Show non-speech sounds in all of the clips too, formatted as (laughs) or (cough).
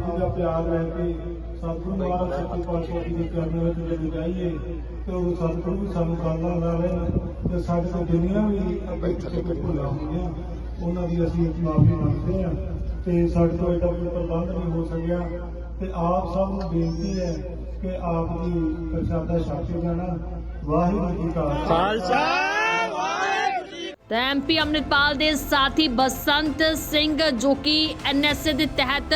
ਆਪ ਜੀ ਦਾ ਪਿਆਰ ਲੈ ਕੇ ਸਤਿਗੁਰੂ ਮਹਾਰਾਜ ਸੱਚੇ ਪਾਤਸ਼ਾਹ ਜੀ ਦੇ ਚਰਨਾਂ ਵਿੱਚ ਜਦੋਂ ਜਾਈਏ ਤੇ ਉਹ ਸਤਿਗੁਰੂ ਵੀ ਸਾਨੂੰ ਕਾਲਾ ਲਾ ਰਹੇ ਤੇ ਸਾਡੇ ਤੋਂ ਦੁਨੀਆ ਵੀ ਪਿੱਛੇ ਭੁੱਲਾਂ ਹੋਈਆਂ ਉਹਨਾਂ ਦੀ ਅਸੀਂ ਮਾਫੀ ਮੰਗਦੇ ਹਾਂ ਤੇ ਸਾਡੇ ਤੋਂ ਏਡਾ ਕੋਈ ਪ੍ਰਬੰਧ ਨਹੀਂ ਹੋ ਸਕਿਆ ਤੇ ਆਪ ਸਭ ਨੂੰ ਬੇਨਤੀ ਹੈ ਕਿ ਆਪ ਦੀ ਪ੍ਰਸ਼ਾਦਾ ਛਕ ਕੇ ਜਾਣਾ। ਵਾਹਿਗੁਰੂ ਜੀ ਕਾ ਖਾਲਸਾ! ਤਾਂ ਐਮਪੀ ਅੰਮ੍ਰਿਤਪਾਲ ਦੇ ਸਾਥੀ ਬਸੰਤ ਸਿੰਘ ਜੋ ਕਿ ਐਨਐਸਏ ਦੇ ਤਹਿਤ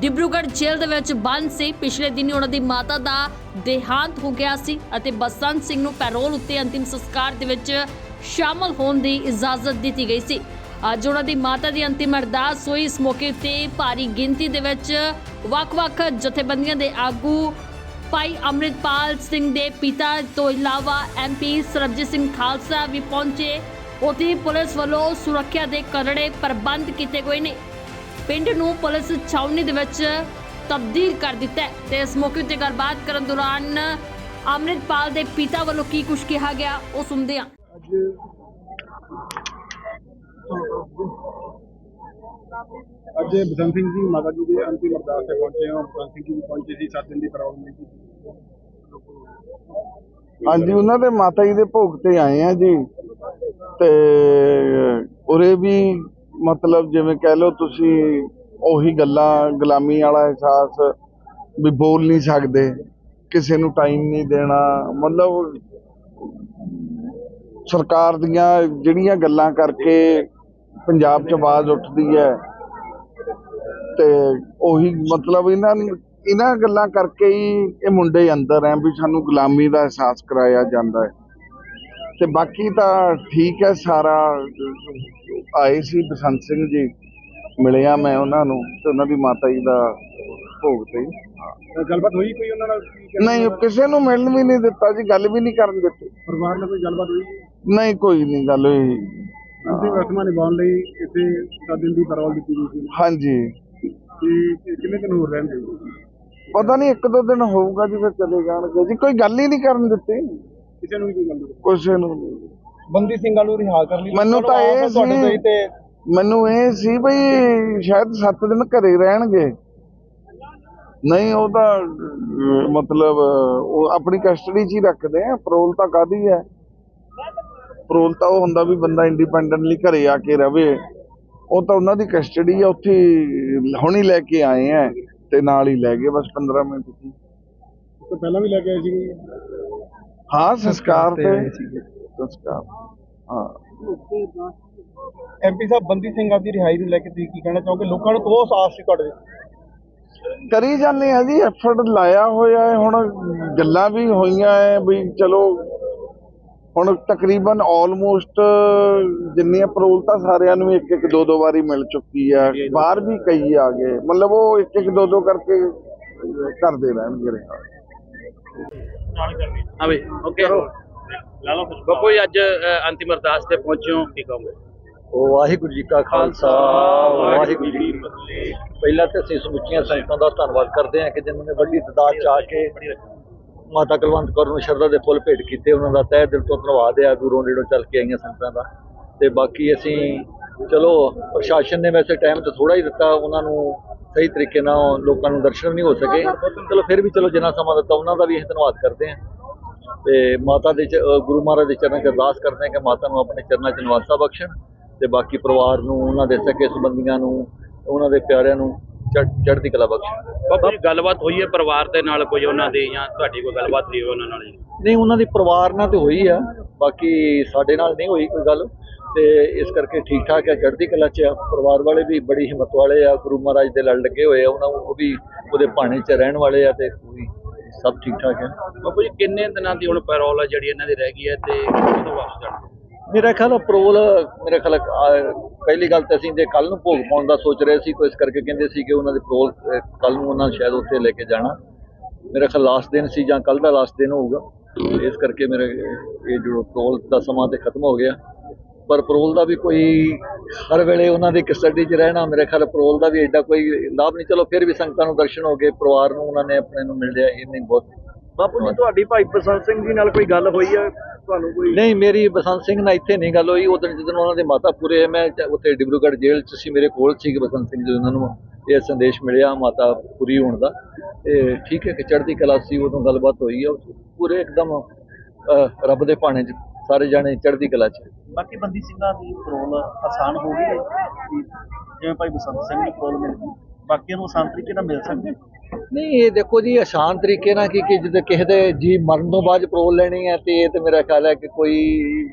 ਡਿਬਰੂਗੜ੍ਹ ਜੇਲ੍ਹ ਦੇ ਵਿੱਚ ਬੰਦ ਸੀ। ਪਿਛਲੇ ਦਿਨੀ ਉਹਨਾਂ ਦੀ ਮਾਤਾ ਦਾ ਦੇਹਾਂਤ ਹੋ ਗਿਆ ਸੀ ਅਤੇ ਬਸੰਤ ਸਿੰਘ ਨੂੰ ਪੈਰੋਲ ਉੱਤੇ ਅੰਤਿਮ ਸੰਸਕਾਰ ਦੇ ਵਿੱਚ ਸ਼ਾਮਲ ਹੋਣ ਦੀ ਇਜਾਜ਼ਤ ਦਿੱਤੀ ਗਈ ਸੀ। ਅੱਜ ਉਹਨਾਂ ਦੀ ਮਾਤਾ ਦੀ ਅੰਤਿਮ ਅਰਦਾਸ ਹੋਈ। ਇਸ ਮੌਕੇ ਉੱਤੇ ਭਾਰੀ ਗਿਣਤੀ ਦੇ ਵਿੱਚ ਵੱਖ-ਵੱਖ ਜਥੇਬੰਦੀਆਂ ਦੇ ਆਗੂ ਭਾਈ ਅੰਮ੍ਰਿਤਪਾਲ ਸਿੰਘ ਦੇ ਪਿਤਾ ਤੋਂ ਇਲਾਵਾ ਐਮਪੀ ਸਰਬਜੀਤ ਸਿੰਘ ਖਾਲਸਾ ਵੀ ਪਹੁੰਚੇ। ਉੱਥੇ ਪੁਲਿਸ ਵੱਲੋਂ ਸੁਰੱਖਿਆ ਦੇ ਕਰੜੇ ਪ੍ਰਬੰਧ ਕੀਤੇ ਗਏ ਨੇ। ਪਿੰਡ ਨੂੰ ਪੁਲਿਸ ਛਾਉਣੀ ਦੇ ਵਿੱਚ ਤਬਦੀਲ ਕਰ ਦਿੱਤਾ ਤੇ ਇਸ ਮੌਕੇ ਉੱਤੇ ਗੱਲਬਾਤ ਕਰਨ ਦੌਰਾਨ ਅੰਮ੍ਰਿਤਪਾਲ ਦੇ ਪਿਤਾ ਵੱਲੋਂ ਕੀ ਕੁਝ ਕਿਹਾ ਗਿਆ ਉਹ ਸੁਣਦੇ ਹਾਂ। ਅੱਜ ਬਸੰਤ ਸਿੰਘ ਜੀ ਮਾਤਾ ਜੀ ਦੇ ਅੰਤਿਮ ਅਰਦਾਸ ਤੇ ਪਹੁੰਚੇ ਹਾਂ। ਬਸੰਤ ਸਿੰਘ ਜੀ ਵੀ ਪਹੁੰਚੇ ਸੀ 7 ਦਿਨ ਦੀ ਪ੍ਰੋਬਲਮ ਸੀ। ਹਾਂਜੀ ਉਹਨਾਂ ਦੇ ਮਾਤਾ ਜੀ ਦੇ ਭੋਗ ਤੇ ਆਏ ਆ ਜੀ। ਤੇ ਉਰੇ ਵੀ ਮਤਲਬ ਜਿਵੇਂ ਕਹਿ ਲਓ ਤੁਸੀਂ ਉਹੀ ਗੱਲਾਂ, ਗੁਲਾਮੀ ਵਾਲਾ ਅਹਿਸਾਸ ਵੀ ਬੋਲ ਨਹੀਂ ਸਕਦੇ, ਕਿਸੇ ਨੂੰ ਟਾਈਮ ਨਹੀਂ ਦੇਣਾ, ਮਤਲਬ ਸਰਕਾਰ ਦੀਆਂ ਜਿਹੜੀਆਂ ਗੱਲਾਂ ਕਰਕੇ ਪੰਜਾਬ 'ਚ ਆਵਾਜ਼ ਉੱਠਦੀ ਹੈ ਤੇ ਉਹੀ ਮਤਲਬ ਇਹਨਾਂ ਨੂੰ, ਇਹਨਾਂ ਗੱਲਾਂ ਕਰਕੇ ਹੀ ਇਹ ਮੁੰਡੇ ਅੰਦਰ ਹੈ ਵੀ ਸਾਨੂੰ ਗੁਲਾਮੀ ਦਾ ਅਹਿਸਾਸ ਕਰਾਇਆ ਜਾਂਦਾ ਹੈ। ਤੇ ਬਾਕੀ ਤਾਂ ਠੀਕ ਹੈ ਸਾਰਾ ਆਏ ਸੀ ਬਸੰਤ ਸਿੰਘ ਜੀ ਮਿਲਿਆ ਮੈਂ ਉਹਨਾਂ ਨੂੰ ਤੇ ਉਹਨਾਂ ਦੀ ਮਾਤਾ ਜੀ ਦਾ ਭੋਗ ਤੇ ਗੱਲਬਾਤ ਹੋਈ ਕੋਈ ਉਹਨਾਂ ਨਾਲ? ਨਹੀਂ ਕਿਸੇ ਨੂੰ ਮਿਲਣ ਵੀ ਨਹੀਂ ਦਿੱਤਾ ਜੀ ਗੱਲ ਵੀ ਨਹੀਂ ਕਰਨ ਦਿੱਤੀ। ਪਰਿਵਾਰ ਨਾਲ ਕੋਈ ਗੱਲਬਾਤ ਹੋਈ? ਨਹੀਂ ਕੋਈ ਨਹੀਂ ਗੱਲ ਹੋਈ। ਅੰਤਿਮ ਰਸਮਾਂ ਨਿਭਾਉਣ ਲਈ ਇੱਥੇ 7 ਦਿਨ ਦੀ ਪੈਰੋਲ ਦਿੱਤੀ ਗਈ ਸੀ। ਹਾਂਜੀ। ਤੇ ਕਿੰਨੇ ਦਿਨ ਹੋਰ ਰਹਿੰਦੇ ਪਤਾ ਨਹੀਂ ਇੱਕ ਦੋ ਦਿਨ ਹੋਊਗਾ ਜੀ ਫਿਰ ਚਲੇ ਜਾਣਗੇ ਜੀ। ਕੋਈ ਗੱਲ ਹੀ ਨਹੀਂ ਕਰਨ ਦਿੱਤੀ। ਕਿਸੇ ਨੂੰ ਵੀ ਕੋਈ ਗੱਲ ਨਹੀਂ। ਕਿਸੇ ਨੂੰ ਨਹੀਂ। ਬੰਦੀ ਸਿੰਘਾਂ ਨੂੰ ਰਿਹਾ ਕਰ ਲਈ ਮੈਨੂੰ ਤਾਂ ਇਹ ਸੀ ਮੈਨੂੰ ਇਹ ਸੀ ਬਈ ਸ਼ਾਇਦ 7 ਦਿਨ ਘਰੇ ਰਹਿਣਗੇ। ਨਹੀਂ ਉਹ ਤਾਂ ਅਹ, ਮਤਲਬ ਉਹ ਆਪਣੀ ਕਸਟਡੀ 'ਚ ਹੀ ਰੱਖਦੇ ਆ। ਪਰੋਲ ਤਾਂ ਕਾਦੀ ਹੈ ਪਰੋਲ ਤਾਂ ਉਹ ਹੁੰਦਾ ਵੀ ਬੰਦਾ ਇੰਡੀਪੈਂਡੈਂਟਲੀ ਘਰੇ ਆ ਕੇ ਰਵੇ। ਉਹ ਤਾਂ ਉਹਨਾਂ ਦੀ ਕਸਟਡੀ ਆ ਉੱਥੇ ਹੀ ਹੁਣੀ ਲੈ ਕੇ ਆਏ ਆ ਤੇ ਨਾਲ ਹੀ ਲੈ ਗਏ। ਬਸ 15 ਮਿੰਟ। ਉਸ ਤੋਂ ਪਹਿਲਾਂ ਵੀ ਲੈ ਕੇ ਆਏ ਸੀ ਹਾਂ ਸੰਸਕਾਰ ਤੇ ਸੰਸਕਾਰ ਹਾਂ। ਐਮਪੀ ਸਾਹਿਬ ਬੰਦੀ ਸਿੰਘਾਂ ਦੀ ਰਿਹਾਈ ਨੂੰ ਲੈ ਕੇ ਤੁਸੀਂ ਕੀ ਕਹਿਣਾ ਚਾਹੋਗੇ? ਲੋਕਾਂ ਨੂੰ ਬਹੁਤ ਆਸ ਸੀ ਤੁਹਾਡੇ। ਕਰੀ ਜਾਂਦੇ ਆ ਜੀ ਐਫਰਟ ਲਾਇਆ ਹੋਇਆ ਹੈ ਹੁਣ ਗੱਲਾਂ ਵੀ ਹੋਈਆਂ ਐ ਵੀ ਚਲੋ ਹੁਣ ਤਕਰੀਬਨ ਆਲਮੋਸਟ ਜਿੰਨੀਆਂ ਪਰੋਲ ਤਾਂ ਸਾਰਿਆਂ ਨੂੰ ਇੱਕ ਇੱਕ ਦੋ ਦੋ ਵਾਰੀ ਮਿਲ ਚੁੱਕੀ ਆ। ਬਾਹਰ ਵੀ ਕਈ ਆ ਗਏ। ਮਤਲਬ ਉਹ ਇੱਕ ਇੱਕ ਦੋ ਦੋ ਕਰਕੇ ਕਰਦੇ ਰਹਿਣਗੇ। ਰਿਹਾ ਹਾਂ ਬਈ ਓਕੇ ਲਾ ਲਓ ਬੱਬੂ ਜੀ ਅੱਜ ਅ, ਅੰਤਿਮ ਅਰਦਾਸ ਤੇ ਪਹੁੰਚੇ ਹੋ ਕੀ ਕਹੋਗੇ? ਵਾਹਿਗੁਰੂ ਜੀ ਕਾ ਖਾਲਸਾ ਵਾਹਿਗੁਰੂ ਜੀ ਕੀ ਫਤਿਹ। ਪਹਿਲਾਂ ਤੇ ਅਸੀਂ ਸਮੁੱਚੀਆਂ ਸੰਗਤਾਂ ਦਾ ਧੰਨਵਾਦ ਕਰਦੇ ਹਾਂ ਕਿ ਜਿਨ੍ਹਾਂ ਨੇ ਵੱਡੀ ਤਦਾਦ ਚ ਆ ਕੇ ਮਾਤਾ ਕੁਲਵੰਤ ਕੌਰ ਨੂੰ ਸ਼ਰਧਾ ਦੇ ਫੁੱਲ ਭੇਟ ਕੀਤੇ ਉਹਨਾਂ ਦਾ ਤਹਿ ਦਿਲ ਤੋਂ ਧੰਨਵਾਦ ਹੈ ਗੁਰੂ ਨੇੜੋਂ ਚੱਲ ਕੇ ਆਈਆਂ ਸੰਗਤਾਂ ਦਾ। ਤੇ ਬਾਕੀ ਅਸੀਂ ਚਲੋ ਪ੍ਰਸ਼ਾਸਨ ਨੇ ਵੈਸੇ ਟਾਈਮ ਤਾਂ ਥੋੜਾ ਹੀ ਦਿੱਤਾ ਉਹਨਾਂ ਨੂੰ ਸਹੀ ਤਰੀਕੇ ਨਾਲ ਲੋਕਾਂ ਨੂੰ ਦਰਸ਼ਨ ਨਹੀਂ ਹੋ ਸਕੇ। ਚਲੋ ਫਿਰ ਵੀ ਚਲੋ ਜਿੰਨਾ ਸਮਾਂ ਦਿੱਤਾ ਉਹਨਾਂ ਦਾ ਵੀ ਅਸੀਂ ਧੰਨਵਾਦ ਕਰਦੇ ਹਾਂ। ਤੇ ਮਾਤਾ ਦੇ ਗੁਰੂ ਮਹਾਰਾਜ ਦੇ ਚਰਨਾਂ 'ਚ ਅਰਦਾਸ ਕਰਦੇ ਹਾਂ ਕਿ ਮਾਤਾ ਨੂੰ ਆਪਣੇ ਚਰਨਾਂ 'ਚ ਨਿਵਾਸਾ ਬਖਸ਼ਣ ਤੇ ਬਾਕੀ ਪਰਿਵਾਰ ਨੂੰ ਉਹਨਾਂ ਦੇ ਸਕੇ ਸੰਬੰਧੀਆਂ ਨੂੰ ਉਹਨਾਂ ਦੇ ਪਿਆਰਿਆਂ ਨੂੰ ਚੜ੍ਹ- ਚੜ੍ਹਦੀ ਕਲਾ ਬਖਸ਼ਣ। ਬੱਬੂ ਜੀ ਗੱਲਬਾਤ ਹੋਈ ਹੈ ਪਰਿਵਾਰ ਦੇ ਨਾਲ ਕੋਈ ਉਹਨਾਂ ਦੀ ਜਾਂ ਤੁਹਾਡੀ ਕੋਈ ਗੱਲਬਾਤ ਹੋਈ ਉਹਨਾਂ ਨਾਲ ਨਹੀਂ ਉਹਨਾਂ ਦੀ ਪਰਿਵਾਰ ਨਾਲ ਤੇ ਹੋਈ ਆ। ਬਾਕੀ ਸਾਡੇ ਨਾਲ ਨਹੀਂ ਹੋਈ ਕੋਈ ਗੱਲ। ਤੇ ਇਸ ਕਰਕੇ ਠੀਕ ਠਾਕ ਹੈ ਚੜ੍ਹਦੀ ਕਲਾ 'ਚ ਆ। ਪਰਿਵਾਰ ਵਾਲੇ ਵੀ ਬੜੀ ਹਿੰਮਤ ਵਾਲੇ ਆ ਗੁਰੂ ਮਹਾਰਾਜ ਦੇ ਲੜ ਲੱਗੇ ਹੋਏ ਆ ਉਹਨਾਂ ਨੂੰ ਉਹ ਵੀ ਉਹਦੇ ਭਾਣੇ 'ਚ ਰਹਿਣ ਵਾਲੇ ਆ ਤੇ ਵੀ ਸਭ ਠੀਕ ਠਾਕ ਹੈ। ਬੱਬੂ ਜੀ ਕਿੰਨੇ ਦਿਨਾਂ ਦੀ ਹੁਣ ਪੈਰੋਲ ਹੈ ਜਿਹੜੀ ਇਹਨਾਂ ਦੀ ਰਹਿ ਗਈ ਹੈ ਤੇ ਕਦੋਂ ਵਾਪਸ ਜਾਣਗੇ ਮੇਰਾ ਖਿਆਲ ਆ ਪਰੋਲ ਮੇਰਾ ਖਿਆਲ ਆ, ਪਹਿਲੀ ਗੱਲ ਤਾਂ ਅਸੀਂ ਜੇ ਕੱਲ ਨੂੰ ਭੋਗ ਪਾਉਣ ਦਾ ਸੋਚ ਰਹੇ ਸੀ ਕੋਈ ਇਸ ਕਰਕੇ ਕਹਿੰਦੇ ਸੀ ਕਿ ਉਹਨਾਂ ਦੇ ਪਰੋਲ ਕੱਲ ਨੂੰ ਉਹਨਾਂ ਸ਼ਾਇਦ ਉੱਥੇ ਲੈ ਕੇ ਜਾਣਾ। ਮੇਰਾ ਖਿਆਲ ਲਾਸਟ ਦਿਨ ਸੀ ਜਾਂ ਕੱਲ ਦਾ ਲਾਸਟ ਦਿਨ ਹੋਊਗਾ। ਇਸ ਕਰਕੇ ਮੇਰੇ ਇਹ ਜੋ ਪਰੋਲ ਦਾ ਸਮਾਂ ਤੇ ਖਤਮ ਹੋ ਗਿਆ। ਪਰ ਪਰੋਲ ਦਾ ਵੀ ਕੋਈ ਹਰ ਵੇਲੇ ਉਹਨਾਂ ਦੀ ਕਸਟਡੀ 'ਚ ਰਹਿਣਾ ਮੇਰੇ ਖਿਆਲ ਪਰੋਲ ਦਾ ਵੀ ਐਡਾ ਕੋਈ ਲਾਭ ਨਹੀਂ। ਚਲੋ ਫਿਰ ਵੀ ਸੰਗਤਾਂ ਨੂੰ ਦਰਸ਼ਨ ਹੋ ਗਏ ਪਰਿਵਾਰ ਨੂੰ ਉਹਨਾਂ ਨੇ ਆਪਣੇ ਨੂੰ ਮਿਲ ਲਿਆ ਇਹ ਨਹੀਂ ਬਹੁਤ। ਬਾਪੂ ਜੀ ਤੁਹਾਡੀ ਭਾਈ ਬਸੰਤ ਸਿੰਘ ਜੀ ਨਾਲ ਕੋਈ ਗੱਲ ਹੋਈ ਹੈ? ਤੁਹਾਨੂੰ ਕੋਈ ਨਹੀਂ ਮੇਰੀ ਬਸੰਤ ਸਿੰਘ ਨਾਲ ਇੱਥੇ ਨਹੀਂ ਗੱਲ ਹੋਈ। ਉਦੋਂ ਜਦੋਂ ਉਹਨਾਂ ਦੇ ਮਾਤਾ ਪੂਰੇ ਮੈਂ ਉੱਥੇ ਡਿਬਰੂਗੜ੍ਹ ਜੇਲ੍ਹ 'ਚ ਸੀ ਮੇਰੇ ਕੋਲ ਸੀ ਬਸੰਤ ਸਿੰਘ ਜੀ ਉਹਨਾਂ ਨੂੰ ਇਹ ਸੰਦੇਸ਼ ਮਿਲਿਆ ਮਾਤਾ ਪੂਰੀ ਹੋਣ ਦਾ। ਤੇ ਠੀਕ ਹੈ ਕਿ ਚੜ੍ਹਦੀ ਕਲਾ ਸੀ ਉਦੋਂ ਗੱਲਬਾਤ ਹੋਈ ਆ ਪੂਰੇ ਇੱਕਦਮ ਰੱਬ ਦੇ ਭਾਣੇ 'ਚ ਸਾਰੇ ਜਾਣੇ ਚੜ੍ਹਦੀ ਕਲਾ 'ਚ। ਬਾਕੀ ਬੰਦੀ ਸਿੰਘਾਂ ਦੀ ਪਰੋਲ ਆਸਾਨ ਹੋ ਗਈ ਹੈ ਜਿਵੇਂ ਭਾਈ ਬਸੰਤ ਸਿੰਘ ਨੂੰ ਪਰੋਲ ਮਿਲ ਗਈ, ਬਾਕੀਆਂ ਨੂੰ ਆਸਾਨ ਤਰੀਕੇ ਨਾਲ ਮਿਲ ਸਕਦੀ ਨਹੀਂ, ਇਹ ਦੇਖੋ ਜੀ, ਆਸਾਨ ਤਰੀਕੇ ਨਾਲ ਕਿ ਕਿ ਜਦੋਂ ਕਿਸੇ ਦੇ ਜੀ ਮਰਨ ਤੋਂ ਬਾਅਦ ਪਰੋਲ ਲੈਣੀ ਹੈ ਤੇ ਇਹ ਤੇ ਮੇਰਾ ਖਿਆਲ ਹੈ ਕਿ ਕੋਈ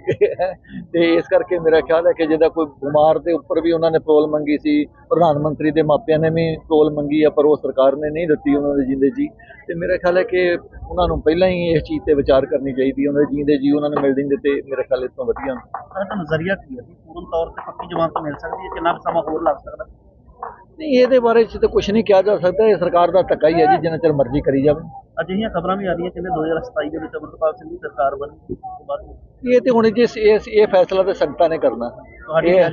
(laughs) ਤੇ ਇਸ ਕਰਕੇ ਮੇਰਾ ਖਿਆਲ ਹੈ ਕਿ ਜਿਹਦਾ ਕੋਈ ਬਿਮਾਰ ਦੇ ਉੱਪਰ ਵੀ ਉਹਨਾਂ ਨੇ ਪਰੋਲ ਮੰਗੀ ਸੀ, ਪ੍ਰਧਾਨ ਮੰਤਰੀ ਦੇ ਮਾਪਿਆਂ ਨੇ ਵੀ ਪਰੋਲ ਮੰਗੀ ਆ, ਪਰ ਉਹ ਸਰਕਾਰ ਨੇ ਨਹੀਂ ਦਿੱਤੀ ਉਹਨਾਂ ਦੇ ਜਿੰਦੇ ਜੀ। ਤੇ ਮੇਰਾ ਖਿਆਲ ਹੈ ਕਿ ਉਹਨਾਂ ਨੂੰ ਪਹਿਲਾਂ ਹੀ ਇਸ ਚੀਜ਼ ਤੇ ਵਿਚਾਰ ਕਰਨੀ ਚਾਹੀਦੀ ਉਹਨਾਂ ਦੇ ਜਿੰਦੇ ਜੀ, ਉਹਨਾਂ ਨੂੰ ਮਿਲ ਦਿੰਦੇ ਤੇ ਮੇਰੇ ਖਿਆਲ ਇਸ ਤੋਂ ਵਧੀਆ ਹੁੰਦਾ। ਨਜ਼ਰੀਆ ਕੀ ਹੈ? ਜੀ ਪੂਰਨ ਤੌਰ ਤੇ ਪੱਕੀ ਜ਼ਮਾਨਤ ਮਿਲ ਸਕਦੀ ਹੈ ਕਿੰਨਾ ਸਮਾਂ ਹੋਰ ਲੱਗ ਸਕਦਾ? ਨਹੀਂ ਇਹਦੇ ਬਾਰੇ ਚ ਤਾਂ ਕੁਝ ਨਹੀਂ ਕਿਹਾ ਜਾ ਸਕਦਾ ਇਹ ਸਰਕਾਰ ਦਾ ਧੱਕਾ ਹੀ ਹੈ ਜੀ ਜਿੰਨਾ ਚਿਰ ਮਰਜ਼ੀ ਕਰੀ ਜਾਵੇ। ਅਜਿਹੀਆਂ ਖਬਰਾਂ ਵੀ ਆ ਰਹੀਆਂ ਕਹਿੰਦੇ 2027 ਦੇ ਵਿੱਚ ਅਮਰਪਾਲ ਸਿੰਘ ਦੀ ਸਰਕਾਰ ਬਣੀ ਇਹ ਤੇ ਹੁਣ ਜੇ ਇਸ ਇਹ ਫੈਸਲਾ ਤੇ ਸੰਗਤਾਂ ਨੇ ਕਰਨਾ। ਤੁਹਾਡੀ? ਹੈ?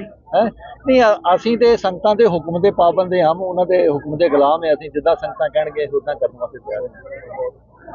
ਨਹੀਂ ਅਸੀਂ ਤੇ ਸੰਗਤਾਂ ਦੇ ਹੁਕਮ ਦੇ ਪਾਬੰਦ ਹਾਂ ਉਹਨਾਂ ਦੇ ਹੁਕਮ ਦੇ ਗੁਲਾਮ ਹਾਂ ਅਸੀਂ ਜਿੱਦਾਂ ਸੰਗਤਾਂ ਕਹਿਣਗੇ ਉਦਾਂ ਕਰਨ ਵਾਸਤੇ ਤਿਆਰ ਹਾਂ